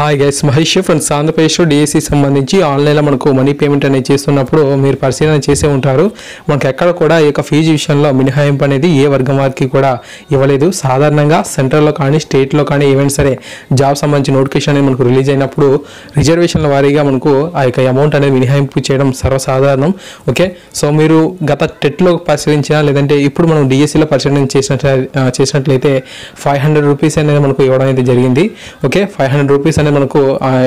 Hi guys Mahesh friends ఆంధ్రప్రదేశ్లో DSC సంబంధించి ఆన్లైన్లో మనకు మనీ పేమెంట్ అనేది చేస్తున్నప్పుడు మీరు పరిశీలన చేసే ఉంటారు. మనకు ఎక్కడ కూడా ఈ యొక్క ఫీజు విషయంలో మినహాయింపు అనేది ఏ వర్గం వారికి కూడా ఇవ్వలేదు. సాధారణంగా సెంట్రల్లో కానీ స్టేట్లో కానీ ఏమైనా సరే జాబ్ సంబంధించి నోటిఫికేషన్ అనేది మనకు రిలీజ్ అయినప్పుడు రిజర్వేషన్ల వారీగా మనకు ఆ యొక్క అమౌంట్ అనేది మినహాయింపు చేయడం సర్వసాధారణం. ఓకే సో మీరు గత టెట్లో పరిశీలించినా లేదంటే ఇప్పుడు మనం డిఎస్సిలో పరిశీలన చేసినట్ల చేసినట్లయితే ఫైవ్ హండ్రెడ్ రూపీస్ అనేది మనకు ఇవ్వడం అయితే జరిగింది. ఓకే ఫైవ్ హండ్రెడ్ రూపీస్ అనేది మనకు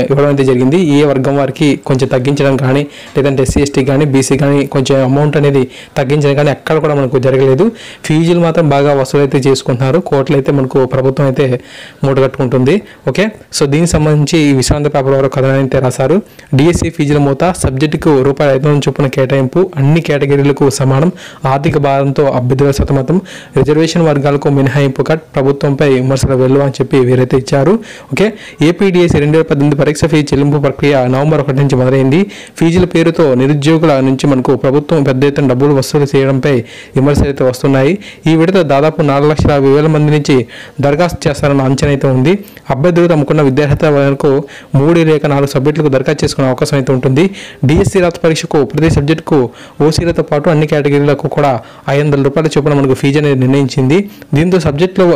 ఇవ్వడం అయితే జరిగింది. ఏ వర్గం వారికి కొంచెం తగ్గించడం కానీ లేదంటే ఎస్సీ ఎస్టీ కానీ బీసీ కానీ కొంచెం అమౌంట్ అనేది తగ్గించడం కానీ ఎక్కడ కూడా మనకు జరగలేదు. ఫీజులు మాత్రం బాగా వసూలైతే చేసుకుంటున్నారు. కోట్లు అయితే మనకు ప్రభుత్వం అయితే మూట కట్టుకుంటుంది. ఓకే? సో దీనికి సంబంధించి ఈ విశ్రాంత పేపర్ వారు కథ అయితే రాశారు. డిఎస్సి ఫీజుల మూత సబ్జెక్టుకు రూపాయలు ఐదు వందల చొప్పున కేటాయింపు అన్ని కేటగిరీలకు సమానం. ఆర్థిక భారంతో అభ్యర్థుల శతమతం రిజర్వేషన్ వర్గాలకు మినహాయింపు కట్ ప్రభుత్వంపై విమర్శలు వెళ్ళు అని చెప్పి వీరైతే ఇచ్చారు. ఓకే? ఏపీడిఎస్సి రెండు వేల పద్దెనిమిది పరీక్ష ఫీజు చెల్లింపు ప్రక్రియ నవంబర్ ఒకటి నుంచి మొదలైంది. ఫీజుల పేరుతో నిరుద్యోగుల నుంచి మనకు ప్రభుత్వం పెద్ద ఎత్తున డబ్బులు వసూలు చేయడంపై విమర్శలు అయితే వస్తున్నాయి. ఈ విడత దాదాపు నాలుగు లక్షల యాభై వేల మంది నుంచి దరఖాస్తు చేస్తారన్న అంచనా అయితే ఉంది. అభ్యర్థులు తమకున్న విద్యార్హత వరకు మూడు లేక నాలుగు సబ్జెక్టులకు దరఖాస్తు చేసుకునే అవకాశం అయితే ఉంటుంది. డిఎస్సి రాత పరీక్షకు ప్రతి సబ్జెక్టుకు ఓసీలతో పాటు అన్ని కేటగిరీలకు కూడా ఐదు వందల రూపాయల చొప్పున మనకు ఫీజు అనేది నిర్ణయించింది. దీంతో సబ్జెక్టులో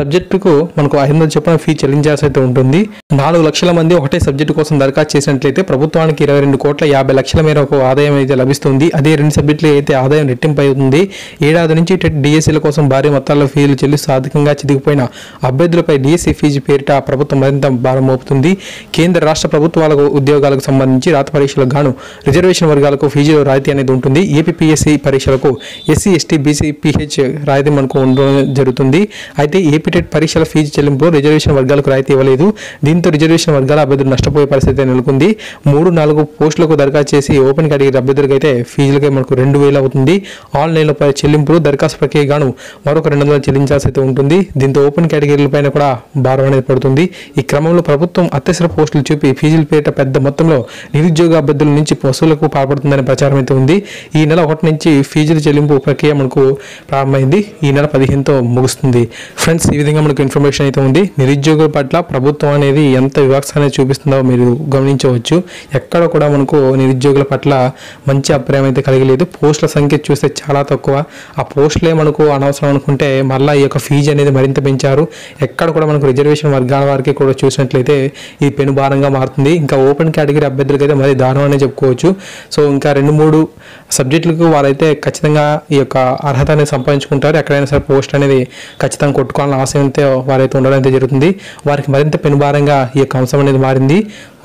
సబ్జెక్టుకు మనకు ఐదు వందల చొప్పున ఫీజు చెల్లించాల్సి అయితే ఉంటుంది. నాలుగు లక్షల మంది ఒకటే సబ్జెక్టు కోసం దరఖాస్తు చేసినట్లయితే ప్రభుత్వానికి ఇరవై రెండు కోట్ల యాభై లక్షల మేరకు ఆదాయం అయితే లభిస్తుంది. అదే రెండు సబ్జెక్టులు అయితే ఆదాయం రెట్టింపు అవుతుంది ఏడాది నుంచి టెట్ డిఎస్సీల కోసం భారీ మొత్తాల్లో ఫీజులు చెల్లిస్తూ ఆర్థికంగా చిదిగిపోయిన అభ్యర్థులపై డిఎస్సీ ఫీజు పేరిట ప్రభుత్వం మరింత భారం మోపుతుంది. కేంద్ర రాష్ట్ర ప్రభుత్వాలకు ఉద్యోగాలకు సంబంధించి రాత పరీక్షలకు గాను రిజర్వేషన్ వర్గాలకు ఫీజులో రాయితీ అనేది ఉంటుంది. ఏపీపీఎస్సీ పరీక్షలకు ఎస్సీ ఎస్టీ బీసీ పీహెచ్ రాయితీ మనకు ఉండడం జరుగుతుంది. అయితే ఏపీటెట్ పరీక్షల ఫీజు చెల్లింపు రిజర్వేషన్ వర్గాలకు రాయితీ ఇవ్వలేదు. దీంతో రిజర్వేషన్ వర్గాల అభ్యర్థులు నష్టపోయే పరిస్థితి నెలకొంది. మూడు నాలుగు పోస్టులకు దరఖాస్తు చేసి ఓపెన్ కేటగిరీ అభ్యర్థులకు అయితే ఫీజులకి మనకు రెండు వేలు అవుతుంది. ఆన్లైన్లపై చెల్లింపులు దరఖాస్తు ప్రక్రియ గాను మరొక రెండు వందలు చెల్లించాల్సి అయితే ఉంటుంది. దీంతో ఓపెన్ కేటగిరీల పైన కూడా భారం అనేది పడుతుంది. ఈ క్రమంలో ప్రభుత్వం అత్యవసర పోస్టులు చూపి ఫీజుల పేరిట పెద్ద మొత్తంలో నిరుద్యోగ అభ్యర్థుల నుంచి వసూలకు పాల్పడుతుందనే ప్రచారం అయితే ఉంది. ఈ నెల ఒకటి నుంచి ఫీజుల చెల్లింపు ప్రక్రియ మనకు ప్రారంభమైంది. ఈ నెల పదిహేనుతో ముగుస్తుంది. ఫ్రెండ్స్ ఈ విధంగా మనకు ఇన్ఫర్మేషన్ అయితే ఉంది. నిరుద్యోగుల పట్ల ప్రభుత్వం అనేది ఎంత వివక్ష అనేది చూపిస్తుందో మీరు గమనించవచ్చు. ఎక్కడ కూడా మనకు నిరుద్యోగుల పట్ల మంచి అభిప్రాయం అయితే కలిగలేదు. పోస్టుల సంఖ్య చూస్తే చాలా తక్కువ. ఆ పోస్టులే మనకు అనవసరం అనుకుంటే మళ్ళీ ఈ యొక్క ఫీజు అనేది మరింత పెంచారు. ఎక్కడ కూడా మనకు రిజర్వేషన్ వర్గాల వారికి కూడా చూసినట్లయితే ఇది పెనుభారంగా మారుతుంది. ఇంకా ఓపెన్ కేటగిరీ అభ్యర్థులకి అయితే మరి దారుణం అనే చెప్పుకోవచ్చు. సో ఇంకా రెండు మూడు సబ్జెక్టులకు వారైతే ఖచ్చితంగా ఈ యొక్క అర్హత అనేది సంపాదించుకుంటారు. ఎక్కడైనా సరే పోస్ట్ అనేది ఖచ్చితంగా కొట్టుకోవాలని ఆశయంతో వారైతే ఉండడం అయితే జరుగుతుంది. వారికి మరింత పెనుభారంగా ఈ యొక్క అంశం అనేది మారింది.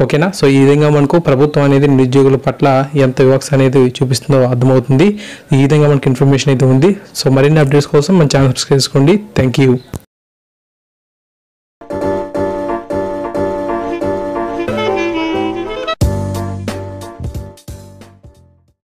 ఓకేనా? సో ఈ విధంగా మనకు ప్రభుత్వం అనేది నిరుద్యోగుల పట్ల ఎంత వివక్ష అనేది చూపిస్తుందో అర్థమవుతుంది. ఈ విధంగా మనకి ఇన్ఫర్మేషన్ అయితే ఉంది. సో మరిన్ని అప్డేట్స్ కోసం మన ఛానల్ సబ్స్క్రైబ్ చేసుకోండి. Thank you